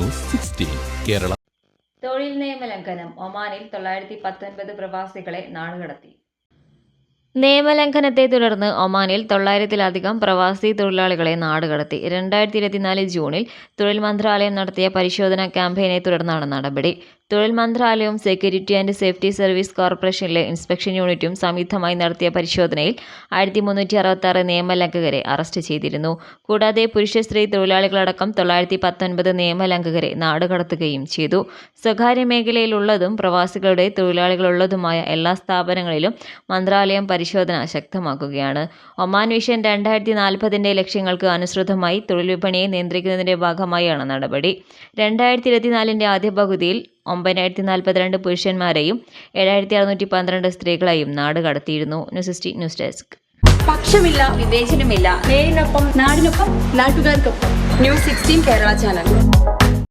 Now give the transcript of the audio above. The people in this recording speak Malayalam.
News sixteen Kerala. തൊഴിൽ നിയമലംഘനം ഒമാനിൽ തൊള്ളായിരത്തി പത്തൊൻപത് പ്രവാസികളെ നാടുകടത്തി നിയമലംഘനത്തെ തുടർന്ന് ഒമാനിൽ തൊള്ളായിരത്തിലധികം പ്രവാസി തൊഴിലാളികളെ നാടുകടത്തി രണ്ടായിരത്തി ഇരുപത്തിനാല് ജൂണിൽ തൊഴിൽ മന്ത്രാലയം നടത്തിയ പരിശോധനാ ക്യാമ്പയിനെ തുടർന്നാണ് നടപടി. തൊഴിൽ മന്ത്രാലയവും സെക്യൂരിറ്റി ആൻഡ് സേഫ്റ്റി സർവീസ് കോർപ്പറേഷനിലെ ഇൻസ്പെക്ഷൻ യൂണിറ്റും സംയുക്തമായി നടത്തിയ പരിശോധനയിൽ ആയിരത്തി മുന്നൂറ്റി അറുപത്തി നിയമലംഘകരെ അറസ്റ്റ് ചെയ്തിരുന്നു. കൂടാതെ പുരുഷ സ്ത്രീ തൊഴിലാളികളടക്കം തൊള്ളായിരത്തി പത്തൊൻപത് നിയമലംഘകരെ നാടുകടത്തുകയും ചെയ്തു. സ്വകാര്യ മേഖലയിലുള്ളതും പ്രവാസികളുടെ തൊഴിലാളികളുള്ളതുമായ എല്ലാ സ്ഥാപനങ്ങളിലും മന്ത്രാലയം പരിശോധന ശക്തമാക്കുകയാണ്. ഒമാൻ വിഷൻ രണ്ടായിരത്തി നാൽപ്പതിന്റെ ലക്ഷ്യങ്ങൾക്ക് അനുസൃതമായി തൊഴിൽ വിപണിയെ നിയന്ത്രിക്കുന്നതിന്റെ ഭാഗമായാണ് നടപടി. രണ്ടായിരത്തി ഇരുപത്തിനാലിന്റെ ആദ്യ പകുതിയിൽ ഒമ്പതിനായിരത്തി നാൽപ്പത്തിരണ്ട് പുരുഷന്മാരെയും ഏഴായിരത്തി അറുന്നൂറ്റി പന്ത്രണ്ട് സ്ത്രീകളെയും നാട് കടത്തിയിരുന്നു. News sixty news desk. പക്ഷമില്ല വിവേചനമില്ല. നേരിനൊപ്പം നാടിനൊപ്പം നാട്ടുകാർക്കൊപ്പം. News sixteen Kerala channel.